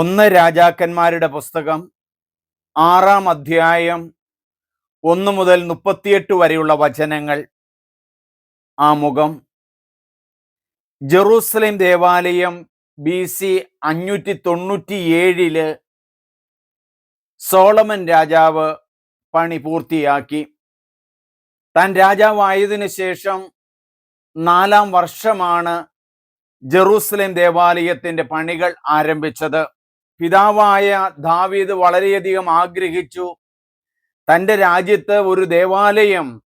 ഒന്ന് രാജാക്കന്മാരുടെ പുസ്തകം ആറാം അധ്യായം ഒന്ന് മുതൽ മുപ്പത്തിയെട്ട് വരെയുള്ള വചനങ്ങൾ ആമുഖം ജെറൂസലേം ദേവാലയം ബി സി അഞ്ഞൂറ്റി തൊണ്ണൂറ്റി ഏഴിൽ സോളമൻ രാജാവ് പണി പൂർത്തിയാക്കി. താൻ രാജാവായതിനു ശേഷം നാലാം വർഷമാണ് ജെറൂസലേം ദേവാലയത്തിന്റെ പണികൾ ആരംഭിച്ചത്. പിതാവായ ദാവീദ് വളരെയധികം ആഗ്രഹിച്ചു. തന്റെ രാജ്യത്ത് ഒരു ദേവാലയം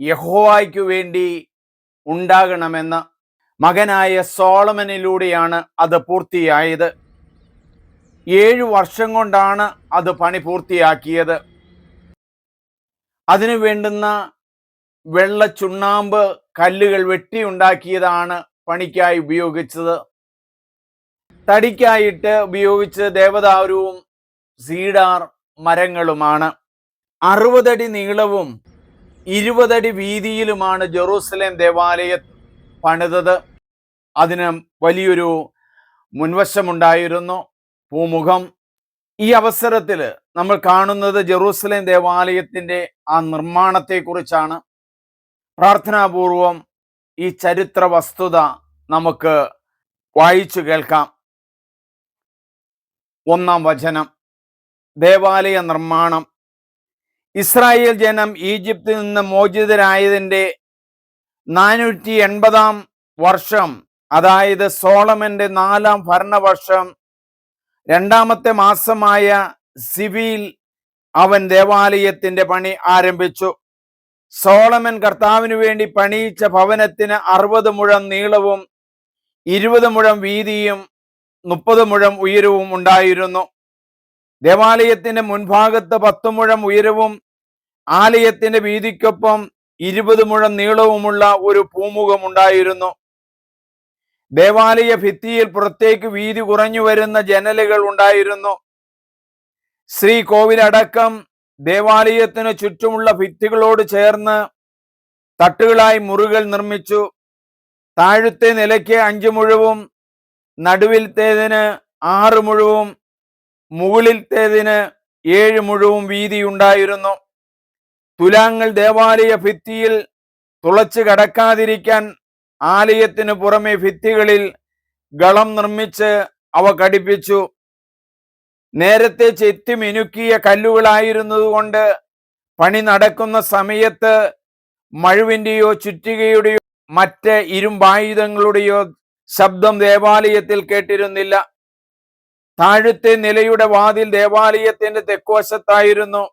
യഹോവായ്ക്കു വേണ്ടി ഉണ്ടാകണമെന്ന് മകനായ സോളമനിലൂടെയാണ് അത് പൂർത്തിയായത്. ഏഴു വർഷം കൊണ്ടാണ് അത് പണി പൂർത്തിയാക്കിയത്. അതിനു വേണ്ടുന്ന വെള്ള ചുണ്ണാമ്പ് കല്ലുകൾ വെട്ടിയുണ്ടാക്കിയതാണ് പണിക്കായി ഉപയോഗിച്ചത്. തടിക്കായിട്ട് ഉപയോഗിച്ച് ദേവദാരുവും സീഡാർ മരങ്ങളുമാണ്. അറുപതടി നീളവും ഇരുപതടി വീതിയിലുമാണ് ജെറൂസലേം ദേവാലയം പണിതത്. അതിന് വലിയൊരു മുൻവശമുണ്ടായിരുന്നു പൂമുഖം. ഈ അവസരത്തിൽ നമ്മൾ കാണുന്നത് ജെറൂസലേം ദേവാലയത്തിന്റെ ആ നിർമ്മാണത്തെക്കുറിച്ചാണ്. പ്രാർത്ഥനാപൂർവം ഈ ചരിത്ര വസ്തുത നമുക്ക് വായിച്ചു കേൾക്കാം. ഒന്നാം വചനം. ദേവാലയ നിർമ്മാണം. ഇസ്രായേൽ ജനം ഈജിപ്തിൽ നിന്ന് മോചിതരായതിന്റെ നാനൂറ്റി എൺപതാം വർഷം അതായത് സോളമന്റെ നാലാം ഭരണവർഷം രണ്ടാമത്തെ മാസമായ സിവിയിൽ അവൻ ദേവാലയത്തിന്റെ പണി ആരംഭിച്ചു. സോളമൻ കർത്താവിനു വേണ്ടി പണിയിച്ച ഭവനത്തിന് അറുപത് മുഴം നീളവും ഇരുപത് മുഴം വീതിയും മുപ്പത് മുഴം ഉയരവും ഉണ്ടായിരുന്നു. ദേവാലയത്തിന്റെ മുൻഭാഗത്ത് പത്ത് മുഴം ഉയരവും ആലയത്തിന്റെ വീതിക്കൊപ്പം ഇരുപത് മുഴം നീളവുമുള്ള ഒരു പൂമുഖം ഉണ്ടായിരുന്നു. ദേവാലയ ഭിത്തിയിൽ പുറത്തേക്ക് വീതി കുറഞ്ഞു വരുന്ന ജനലുകൾ ഉണ്ടായിരുന്നു. ശ്രീകോവിലടക്കം ദേവാലയത്തിന് ചുറ്റുമുള്ള ഭിത്തികളോട് ചേർന്ന് തട്ടുകളായി മുറികൾ നിർമ്മിച്ചു. താഴത്തെ നിലയ്ക്ക് അഞ്ചു മുഴവും നടുവിലത്തേതിന് ആറ് മുഴുവും മുകളിലത്തേതിന് ഏഴ് മുഴുവും വീതിയുണ്ടായിരുന്നു. തുലാങ്ങൾ ദേവാലയ ഭിത്തിയിൽ തുളച്ചു കടക്കാതിരിക്കാൻ ആലയത്തിനു പുറമെ ഭിത്തികളിൽ ഗളം നിർമ്മിച്ച് അവ കടിപ്പിച്ചു നേരത്തെ ചെത്തി മിനുക്കിയ കല്ലുകളായിരുന്നതുകൊണ്ട് പണി നടക്കുന്ന സമയത്ത് മഴുവിന്റെയോ ചുറ്റികയുടെയോ മറ്റ് ഇരുമ്പായുധങ്ങളുടെയോ ശബ്ദം ദേവാലയത്തിൽ കേട്ടിരുന്നില്ല. താഴത്തെ നിലയുടെ വാതിൽ ദേവാലയത്തിന്റെ തെക്കുവശത്തായിരുന്നു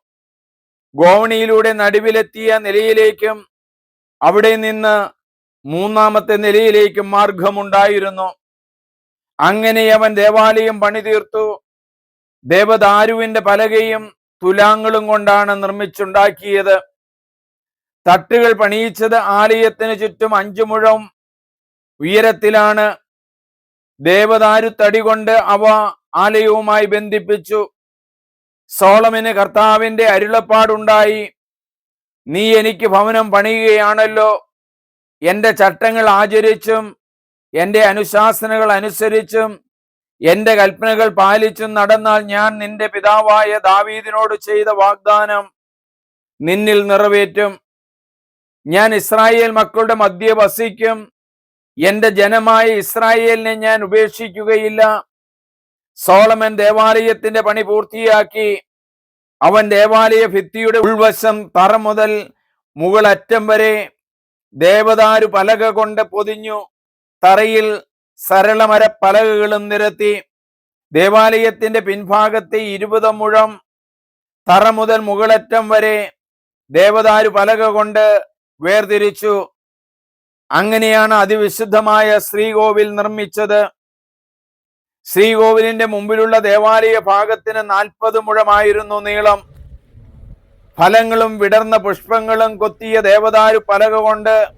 ഗോവണിയിലൂടെ നടുവിലെത്തിയ നിലയിലേക്കും അവിടെ നിന്ന് മൂന്നാമത്തെ നിലയിലേക്കും മാർഗമുണ്ടായിരുന്നു. അങ്ങനെ അവൻ ദേവാലയം പണിതീർത്തു. ദേവദാരുവിന്റെ പലകയും തുലാങ്ങളും കൊണ്ടാണ് നിർമ്മിച്ചുണ്ടാക്കിയത്. തട്ടുകൾ പണിയിച്ചത് ആലയത്തിന് ചുറ്റും അഞ്ചു മുഴം ഉയരത്തിലാണ്. ദേവദാരു തടി കൊണ്ട് അവ ആലയവുമായി ബന്ധിപ്പിച്ചു. സോളമിന് കർത്താവിന്റെ അരുളപ്പാടുണ്ടായി. നീ എനിക്ക് ഭവനം പണിയുകയാണല്ലോ. എന്റെ ചട്ടങ്ങൾ ആചരിച്ചും എന്റെ അനുശാസനകൾ അനുസരിച്ചും എന്റെ കൽപ്പനകൾ പാലിച്ചും നടന്നാൽ ഞാൻ നിന്റെ പിതാവായ ദാവീദിനോട് ചെയ്ത വാഗ്ദാനം നിന്നിൽ നിറവേറ്റും. ഞാൻ ഇസ്രായേൽ മക്കളുടെ മധ്യ വസിക്കും. എന്റെ ജനമായ ഇസ്രായേലിനെ ഞാൻ ഉപേക്ഷിക്കുകയില്ല. സോളമൻ ദേവാലയത്തിന്റെ പണി പൂർത്തിയാക്കി അവൻ ദേവാലയ ഭിത്തിയുടെ ഉൾവശം തറ മുതൽ മുകളറ്റം വരെ ദേവദാരു പലക കൊണ്ട് പൊതിഞ്ഞു തറയിൽ സരളമര പലകകളും നിരത്തി ദേവാലയത്തിന്റെ പിൻഭാഗത്തെ ഇരുപത് മുഴം തറ മുതൽ മുകളറ്റം വരെ ദേവദാരു പലക കൊണ്ട് വേർതിരിച്ചു. അങ്ങനെയാണ് അതിവിശുദ്ധമായ ശ്രീകോവിൽ നിർമ്മിച്ചത്. ശ്രീകോവിലിന്റെ മുമ്പിലുള്ള ദേവാലയ ഭാഗത്തിന് നാൽപ്പത് മുഴമായിരുന്നു നീളം. ഫലങ്ങളും വിടർന്ന പുഷ്പങ്ങളും കൊത്തിയ ദേവദാരു പലക കൊണ്ട്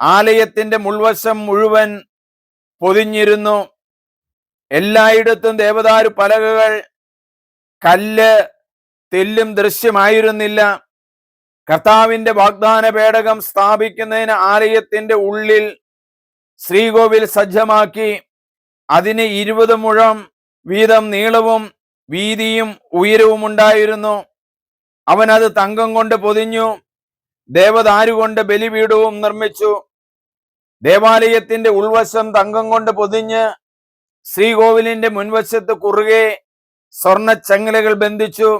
ആലയത്തിന്റെ മുൾവശം മുഴുവൻ പൊതിഞ്ഞിരുന്നു. എല്ലായിടത്തും ദേവദാരു പലകകൾ കല്ല് തെല്ലും ദൃശ്യമായിരുന്നില്ല. കർത്താവിന്റെ വാഗ്ദാന പേടകം സ്ഥാപിക്കുന്നതിന് ആലയത്തിന്റെ ഉള്ളിൽ ശ്രീകോവിൽ സജ്ജമാക്കി അതിന് ഇരുപത് മുഴം വീതം നീളവും വീതിയും ഉയരവും ഉണ്ടായിരുന്നു. അവൻ അത് തങ്കം കൊണ്ട് പൊതിഞ്ഞു ദേവദാരുകൊണ്ട് ബലിപീഠവും നിർമ്മിച്ചു. ദേവാലയത്തിന്റെ ഉൾവശം തങ്കം കൊണ്ട് പൊതിഞ്ഞ് ശ്രീകോവിലിന്റെ മുൻവശത്ത് കുറുകെ സ്വർണ ചങ്ങലകൾ ബന്ധിച്ചു.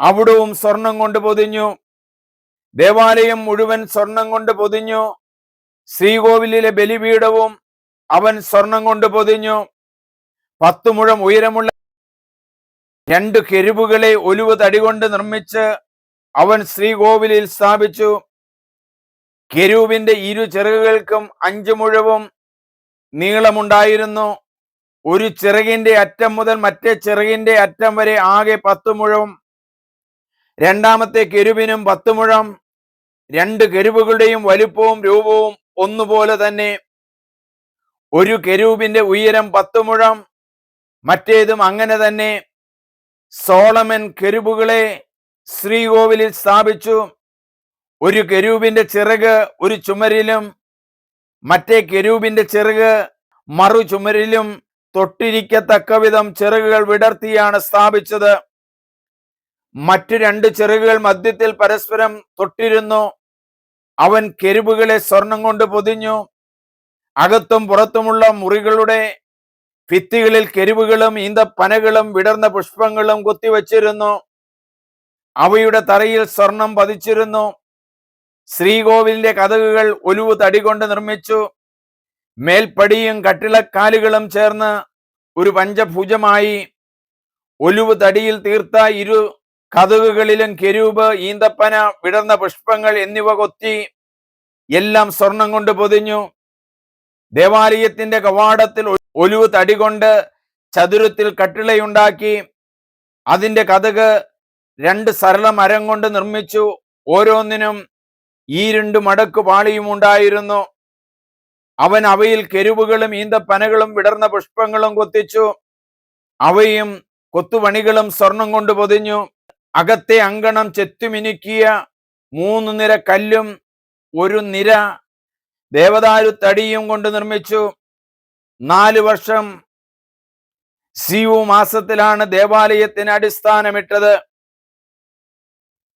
അവിടവും സ്വർണം കൊണ്ട് പൊതിഞ്ഞു. ദേവാലയം മുഴുവൻ സ്വർണം കൊണ്ട് പൊതിഞ്ഞു. ശ്രീകോവിലിലെ ബലിപീഠവും അവൻ സ്വർണം കൊണ്ട് പൊതിഞ്ഞു. പത്തു മുഴം ഉയരമുള്ള രണ്ട് കെരുവുകളെ ഒലിവ് തടി കൊണ്ട് നിർമ്മിച്ച് അവൻ ശ്രീകോവിലിൽ സ്ഥാപിച്ചു. കെരുവിന്റെ ഇരു ചിറകുകൾക്കും അഞ്ചു മുഴവും നീളമുണ്ടായിരുന്നു. ഒരു ചിറകിന്റെ അറ്റം മുതൽ മറ്റേ ചിറകിന്റെ അറ്റം വരെ ആകെ പത്ത് മുഴം രണ്ടാമത്തെ കെരുവിനും പത്ത് മുഴം. രണ്ട് കെരുവുകളുടെയും വലുപ്പവും രൂപവും ഒന്നുപോലെ തന്നെ. ഒരു കെരൂബിന്റെ ഉയരം പത്ത് മുഴം മറ്റേതും അങ്ങനെ തന്നെ. സോളമൻ കെരുബുകളെ ശ്രീകോവിലിൽ സ്ഥാപിച്ചു. ഒരു കെരൂബിന്റെ ചിറക് ഒരു ചുമരിലും മറ്റേ കെരൂബിന്റെ ചിറക് മറു ചുമരിലും തൊട്ടിരിക്കത്തക്ക വിധം ചിറകുകൾ വിടർത്തിയാണ് സ്ഥാപിച്ചത്. മറ്റു രണ്ട് ചെറുകുകൾ മധ്യത്തിൽ പരസ്പരം തൊട്ടിരുന്നു. അവൻ കെരുബുകളെ സ്വർണം കൊണ്ട് പൊതിഞ്ഞു. അകത്തും പുറത്തുമുള്ള മുറികളുടെ ഭിത്തികളിൽ കെരുവുകളും ഈന്തപ്പനകളും വിടർന്ന പുഷ്പങ്ങളും കുത്തിവച്ചിരുന്നു. അവയുടെ തറയിൽ സ്വർണം പതിച്ചിരുന്നു. ശ്രീകോവിലിന്റെ കഥകുകൾ ഒലുവ് തടി കൊണ്ട് നിർമ്മിച്ചു. മേൽപ്പടിയും കട്ടിളക്കാലുകളും ചേർന്ന് ഒരു പഞ്ചഭുജമായി ഒലുവ് തടിയിൽ തീർത്ത ഇരു കഥകുകളിലും കെരൂപ് ഈന്തപ്പന വിടർന്ന പുഷ്പങ്ങൾ എന്നിവ കൊത്തി എല്ലാം സ്വർണം കൊണ്ട് പൊതിഞ്ഞു. ദേവാലയത്തിന്റെ കവാടത്തിൽ ഒലിവ് തടി കൊണ്ട് ചതുരത്തിൽ കട്ടിളയുണ്ടാക്കി. അതിന്റെ കഥക് രണ്ട് സരള മരം കൊണ്ട് നിർമ്മിച്ചു. ഓരോന്നിനും ഈ രണ്ട് മടക്ക് പാളിയും ഉണ്ടായിരുന്നു. അവൻ അവയിൽ കെരുവുകളും ഈന്തപ്പനകളും വിടർന്ന പുഷ്പങ്ങളും കൊത്തിച്ചു. അവയും കൊത്തുപണികളും സ്വർണം കൊണ്ട് പൊതിഞ്ഞു. അകത്തെ അങ്കണം ചെത്തുമിനുക്കിയ മൂന്ന് നിര കല്ലും ഒരു നിര ദേവദാരു തടിയും കൊണ്ട് നിർമ്മിച്ചു. നാല് വർഷം സിയു മാസത്തിലാണ് ദേവാലയത്തിന് അടിസ്ഥാനമിട്ടത്.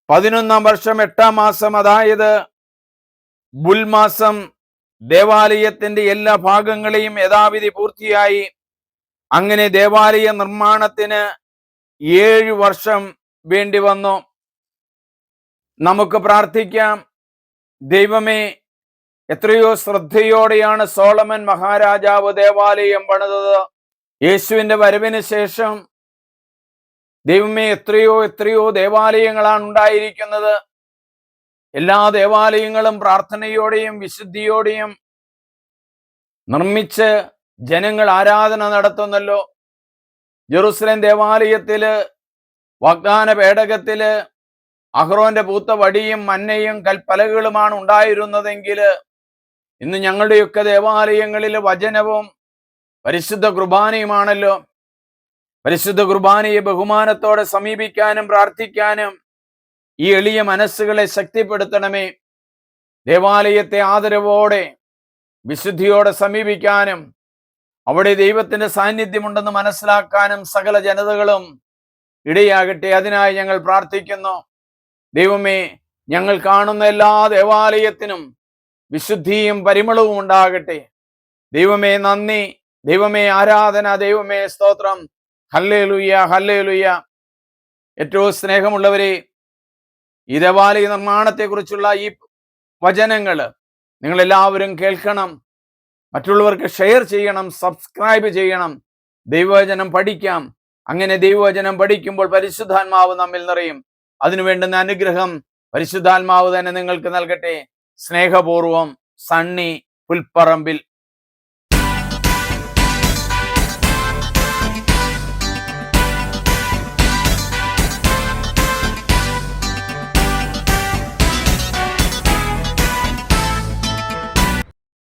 പതിനൊന്നാം വർഷം എട്ടാം മാസം അതായത് ബുൽമാസം ദേവാലയത്തിന്റെ എല്ലാ ഭാഗങ്ങളെയും യഥാവിധി പൂർത്തിയായി. അങ്ങനെ ദേവാലയ നിർമ്മാണത്തിന് ഏഴു വർഷം വേണ്ടി വന്നു. നമുക്ക് പ്രാർത്ഥിക്കാം. ദൈവമേ എത്രയോ ശ്രദ്ധയോടെയാണ് സോളമൻ മഹാരാജാവ് ദേവാലയം പണിതത്. യേശുവിന്റെ വരവിന് ശേഷം ദൈവമേ എത്രയോ എത്രയോ ദേവാലയങ്ങളാണ് ഉണ്ടായിരിക്കുന്നത്. എല്ലാ ദേവാലയങ്ങളും പ്രാർത്ഥനയോടെയും വിശുദ്ധിയോടെയും നിർമ്മിച്ച് ജനങ്ങൾ ആരാധന നടത്തുന്നല്ലോ. ജെറുസലേം ദേവാലയത്തിൽ വാഗ്ദാന പേടകത്തിൽ അഹ്റോന്റെ പൂത്ത വടിയും മന്നയും കൽപ്പലകളുമാണ് ഉണ്ടായിരുന്നതെങ്കിൽ ഇന്ന് ഞങ്ങളുടെയൊക്കെ ദേവാലയങ്ങളിൽ വചനവും പരിശുദ്ധ കുർബാനയുമാണല്ലോ. പരിശുദ്ധ കുർബാനയെ ബഹുമാനത്തോടെ സമീപിക്കാനും പ്രാർത്ഥിക്കാനും ഈ എളിയ മനസ്സുകളെ ശക്തിപ്പെടുത്തണമേ. ദേവാലയത്തെ ആദരവോടെ വിശുദ്ധിയോടെ സമീപിക്കാനും അവിടെ ദൈവത്തിന്റെ സാന്നിധ്യമുണ്ടെന്ന് മനസ്സിലാക്കാനും സകല ജനതകളും ഇടയാകട്ടെ അതിനായി ഞങ്ങൾ പ്രാർത്ഥിക്കുന്നു. ദൈവമേ ഞങ്ങൾ കാണുന്ന എല്ലാ ദേവാലയത്തിനും വിശുദ്ധിയും പരിമളവും ഉണ്ടാകട്ടെ. ദൈവമേ നന്ദി. ദൈവമേ ആരാധന. ദൈവമേ സ്തോത്രം. ഹല്ലേ ലുയ്യ ഹല്ലേ ലുയ്യ ഏറ്റവും സ്നേഹമുള്ളവരെ ഈ ദേവാലയ നിർമ്മാണത്തെക്കുറിച്ചുള്ള ഈ വചനങ്ങൾ നിങ്ങൾ എല്ലാവരും കേൾക്കണം. മറ്റുള്ളവർക്ക് ഷെയർ ചെയ്യണം സബ്സ്ക്രൈബ് ചെയ്യണം. ദൈവവചനം പഠിക്കാം. അങ്ങനെ ദൈവവചനം പഠിക്കുമ്പോൾ പരിശുദ്ധാത്മാവ് നമ്മിൽ നിറയും. അതിനു വേണ്ടുന്ന അനുഗ്രഹം പരിശുദ്ധാത്മാവ് തന്നെ നിങ്ങൾക്ക് നൽകട്ടെ. സ്നേഹപൂർവം സണ്ണി പുൽപ്പറമ്പിൽ